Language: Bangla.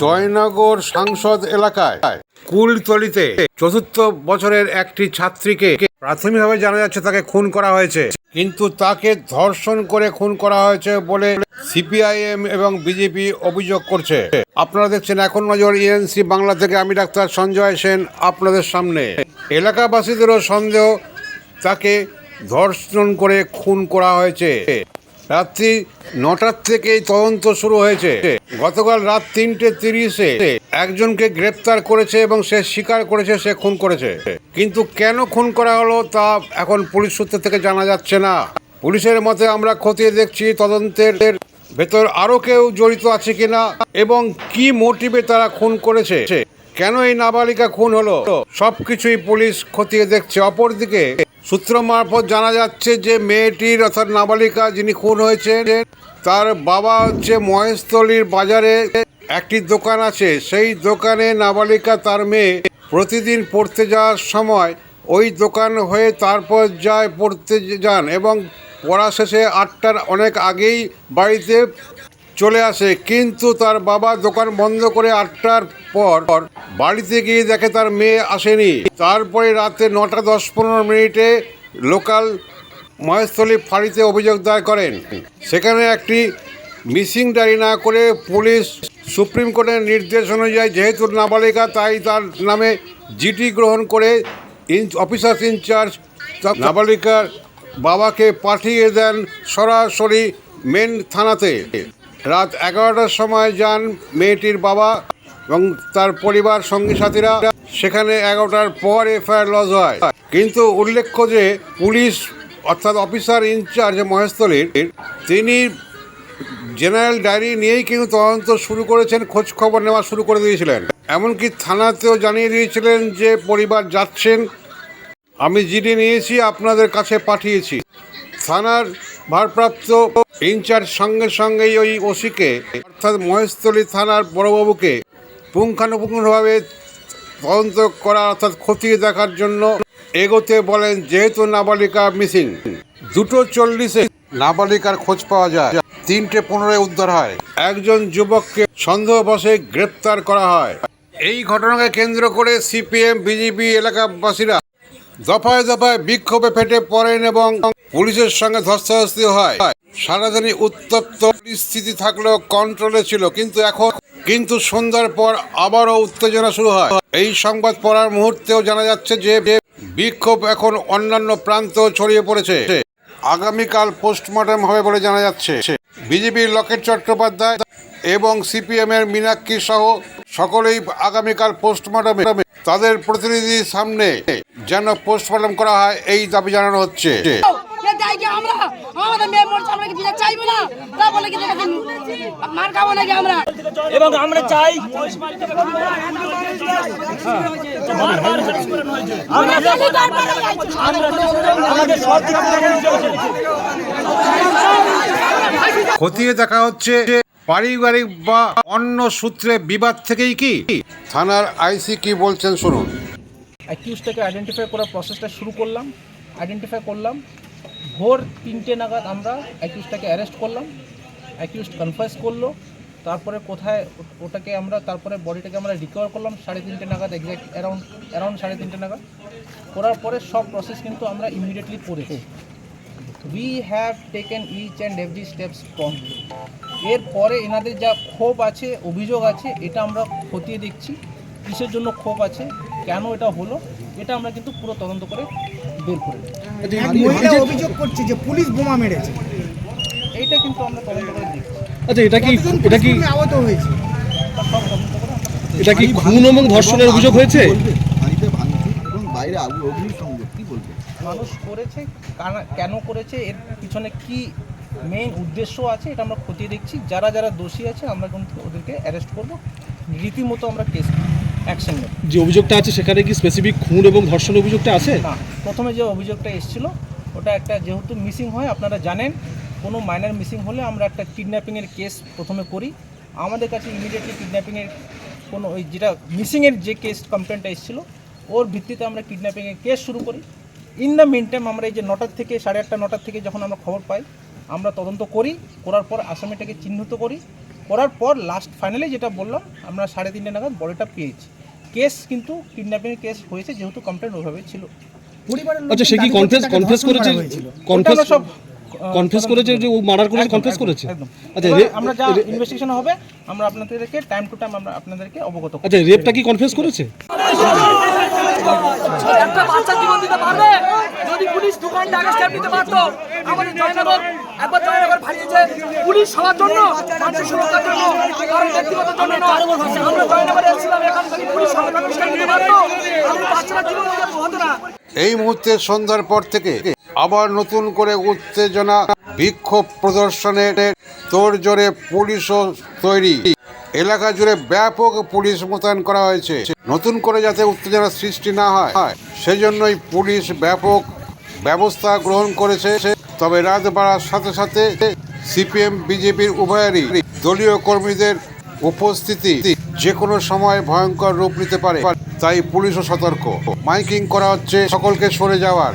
জয়নগর সাংসদ এলাকায়। কুলতলিতে চতুর্থ বছরের একটি ছাত্রীকে প্রাথমিকভাবে জানা যাচ্ছে তাকে খুন করা হয়েছে। কিন্তু তাকে ধর্ষণ করে খুন করা হয়েছে বলে সিপিআইএম এবং বিজেপি অভিযোগ করছে। আপনারা দেখছেন এখন নজর ইএনসি বাংলা থেকে আমি ডাক্তার সঞ্জয় সেন আপনাদের সামনে। এলাকাবাসীদেরও সন্দেহ তাকে ধর্ষণ করে খুন করা হয়েছে। রাত্রি নটার থেকেই তদন্ত শুরু হয়েছে। গতকাল রাত তিনটে তিরিশে একজনকে গ্রেপ্তার করেছে এবং সে স্বীকার করেছে, সে খুন করেছে। কিন্তু কেন খুন করা হলো তা এখন পুলিশ সূত্র থেকে জানা যাচ্ছে না। পুলিশের মতে আমরা খতিয়ে দেখছি তদন্তের ভেতর আরও কেউ জড়িত আছে কিনা এবং কি মোটিভে তারা খুন করেছে। কেন এই নাবালিকা খুন হলো? সবকিছুই পুলিশ খতিয়ে দেখছে। অপরদিকে সূত্র মারফত জানা যাচ্ছে যে মেয়েটির অর্থাৎ নাবালিকা যিনি খুন হয়েছেন, তার বাবা হচ্ছে মহেশতলির বাজারে একটি দোকান আছে। সেই দোকানে নাবালিকা তার মেয়ে প্রতিদিন পড়তে যাওয়ার সময় ওই দোকান হয়ে তারপর যায় পড়তে যান এবং পড়া শেষে আটটার অনেক আগেই বাড়িতে চলে আসে। কিন্তু তার বাবা দোকান বন্ধ করে আটটার পর বাড়িতে গিয়ে দেখে তার মেয়ে আসেনি। তারপরে রাতে নটা দশ পনেরো মিনিটে লোকাল মহেশতলী ফাঁড়িতে অভিযোগ দায়ের করেন। সেখানে একটি মিসিং ডায়েরি না করে পুলিশ সুপ্রিম কোর্টের নির্দেশ অনুযায়ী যেহেতু নাবালিকা, তাই তার নামে জিটি গ্রহণ করে ইন অফিসার ইনচার্জ নাবালিকার বাবাকে পাঠিয়ে দেন সরাসরি মেন থানাতে। রাত এগারোটার সময় যান মেয়েটির বাবা। এবং তার পরিবার, সঙ্গী সাথীরা সেখানে এগারোটার পর এফআইআর লজ হয়। কিন্তু উল্লেখ্য যে পুলিশ, অর্থাৎ অফিসার ইনচার্জ মহেশতলীর, তিনি জেনারেল ডায়েরি নিয়েই কিন্তু তদন্ত শুরু করেছেন খোঁজ খবর নেওয়া শুরু করে দিয়েছিলেন। এমনকি থানাতেও জানিয়ে দিয়েছিলেন যে পরিবার যাচ্ছেন, আমি জিডি নিয়েছি, আপনাদের কাছে পাঠিয়েছি। থানার ভারপ্রাপ্ত ইনচার্জ সঙ্গে সঙ্গেই ওই ওসিকে, অর্থাৎ মহেশতলী থানার বড়বাবুকে পুঙ্খানুপুঙ্খভাবে তদন্ত করা অর্থাৎ খতিয়ে দেখার জন্য এগোতে বলেন যেহেতু নাবালিকা মিসিং। দুটো চল্লিশে নাবালিকার খোঁজ পাওয়া যায়। তিনটে পনেরোয় উদ্ধার হয়। একজন যুবককে সন্দেহবশে গ্রেপ্তার করা হয়। এই ঘটনাকে কেন্দ্র করে সিপিএম, বিজেপি এলাকাবাসীরা দফায় দফায় বিক্ষোভে ফেটে পড়েন এবং পুলিশের সঙ্গে ধস্তাধস্তি হয়। সারাদিনই উত্তপ্ত পরিস্থিতি থাকলেও কন্ট্রোলে ছিল, কিন্তু এখন, কিন্তু সন্ধ্যার পর আবারও উত্তেজনা শুরু হয়। এই সংবাদ পড়ার মুহূর্তেও জানা যাচ্ছে যে বিক্ষোভ এখন অন্যান্য প্রান্তেও ছড়িয়ে পড়েছে। আগামীকাল পোস্টমর্টম হবে বলে জানা যাচ্ছে। বিজেপির লকেট চট্টোপাধ্যায় এবং সিপিএম এর মীনাক্ষী সহ সকলেই আগামীকাল পোস্টমর্টমে তাদের প্রতিনিধির সামনে যেন পোস্টমর্টম করা হয়, এই দাবি জানানো হচ্ছে। আমাদের মেয়ে মরছে আমরা কি বিচার চাইব না? তা বলে কি দেখেন মার খাব নাকি আমরা? এবং আমরা চাই খতিয়ে দেখা হচ্ছে পারিবারিক বা অন্য সূত্রে বিবাদ থেকেই কি? থানার আইসি কি বলছেন শুনুন। অ্যাকিউজটাকে আইডেন্টিফাই করার প্রসেসটা শুরু করলাম আইডেন্টিফাই করলাম ভোর তিনটে নাগাদ আমরা অ্যাকিউজটাকে অ্যারেস্ট করলাম। অ্যাকিউজ কনফার্স করল। তারপরে কোথায় ওটাকে আমরা, তারপরে বডিটাকে আমরা রিকভার করলাম সাড়ে তিনটে নাগাদ এক্স্যাক্ট অ্যারাউন্ড অ্যারাউন্ড সাড়ে তিনটে নাগাদ। করার পরে সব প্রসেস কিন্তু আমরা ইমিডিয়েটলি করেছি। We have taken each and every steps promptly এরপরে এনাদের যা ক্ষোভ আছে, অভিযোগ আছে, এটা আমরা খতিয়ে দেখছি। কিসের জন্য ক্ষোভ আছে? কেন এটা হলো? এটা আমরা কিন্তু পুরো তদন্ত করে বের করে মহিলা অভিযোগ করছে যে পুলিশ বোমা মেরেছে। এইটা কিন্তু আমরা তদন্ত করে দেখছি আচ্ছা এটা কি এটা কি আহত হয়েছে। এটা কি খুন এবং ধর্ষণের অভিযোগ হয়েছে? বাড়িতে ভাঙচুর এবং বাইরে আগুন অগ্নিসংযোগ কি বলবে। মানুষ করেছে কানা- কেন করেছে এর পিছনে কি মেইন উদ্দেশ্য আছে এটা আমরা খতিয়ে দেখছি। যারা যারা দোষী আছে আমরা কিন্তু ওদেরকে অ্যারেস্ট করব। রীতিমতো আমরা কেস অ্যাকশন যে অভিযোগটা আছে সেখানে কি স্পেসিফিক খুন এবং ধর্ষণের অভিযোগটা আছে? না প্রথমে যে অভিযোগটা এসেছিল ওটা একটা যেহেতু মিসিং হয় আপনারা জানেন কোনো মাইনার মিসিং হলে আমরা একটা কিডন্যাপিংয়ের কেস প্রথমে করি। আমাদের কাছে ইমিডিয়েটলি কিডন্যাপিংয়ের কোনো ওই যেটা মিসিংয়ের যে কেস কমপ্লেনটা এসেছিল ওর ভিত্তিতে আমরা কিডন্যাপিংয়ের কেস শুরু করি। ইন দ্য মিন টাইম আমরা এই যে নটার থেকে সাড়ে আটটা নটার থেকে যখন আমরা খবর পাই আমরা তদন্ত করি করার পর আসামিটাকে চিহ্নিত করি। করার পর লাস্ট ফাইনালি যেটা বললাম আমরা সাড়ে তিনটে নাগাদ বডিটা পেয়েছি। কেস কিন্তু কিডন্যাপিং কেস হয়েছে যেহেতু কমপ্লেন ওইভাবে ছিল। পরিবারের আচ্ছা সে কি কনফেস কনফেস করেছে? হয়েছিল। কনফেস সব কনফেস করেছে যে ও মার্ডার করেছে একদম, কনফেস করেছে? আচ্ছা আমরা যা ইনভেস্টিগেশন হবে আমরা আপনাদেরকে টাইম টু টাইম আমরা আপনাদেরকে অবগত করব। আচ্ছা রেপটা কি কনফেস করেছে? একটা বাচ্চা জীবন দিতে পারবে? যদি পুলিশ দোকানটা আগে স্ট্যাম্প নিতে পারতো আমাদের জয়নগর একবার জয়নগর পুলিশ সবার জন্য মানুষের সুরক্ষার জন্য কারণ ব্যক্তিগত জন্য নয়। আমরা জয়নগরে এখান থেকে পুলিশ এই মুহূর্তে সন্ধ্যার পর থেকে আবার নতুন করে উত্তেজনা, বিক্ষোভ প্রদর্শনের তোড়জোড়ে পুলিশও তৈরি। এলাকা জুড়ে ব্যাপক পুলিশ মোতায়েন করা হয়েছে। নতুন করে যাতে উত্তেজনা সৃষ্টি না হয়, সেজন্যই পুলিশ ব্যাপক ব্যবস্থা গ্রহণ করেছে। তবে রাত বাড়ার সাথে সাথে সিপিএম, বিজেপির উভয়েরই দলীয় কর্মীদের উপস্থিতি যে কোনো সময় ভয়ঙ্কর রূপ নিতে পারে। তাই পুলিশও সতর্ক। মাইকিং করা হচ্ছে সকলকে সরে যাওয়ার।